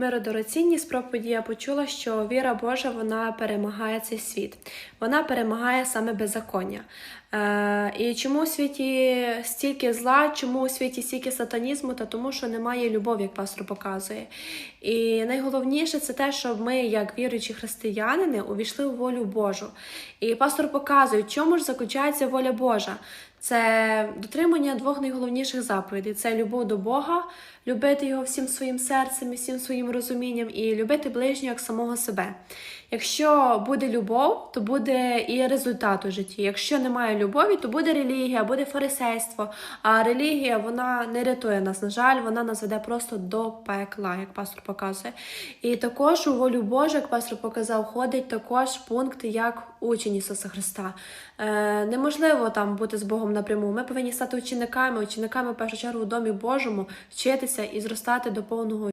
Миродорацінні з проповіді я почула, що віра Божа вона перемагає цей світ, вона перемагає саме беззаконня. Е, і чому у світі стільки зла, чому у світі стільки сатанізму? Та тому, що немає любові, як пастор показує. І найголовніше це те, щоб ми, як віруючі християнини, увійшли у волю Божу. І пастор показує, в чому ж заключається воля Божа. Це дотримання двох найголовніших заповідей: це любов до Бога, любити його всім своїм серцем всім своїм розумінням, і любити ближнього як самого себе. Якщо буде любов, то буде і результат у житті. Якщо немає любові, то буде релігія, буде фарисейство. А релігія вона не рятує нас. На жаль, вона нас веде просто до пекла, як пастор показує. І також у волю Божу, як пастор показав, входить також пункт як учень Ісуса Христа. Е, неможливо там бути з Богом напряму. Ми повинні стати учениками, учениками в першу чергу у домі Божому, вчитися і зростати до повного.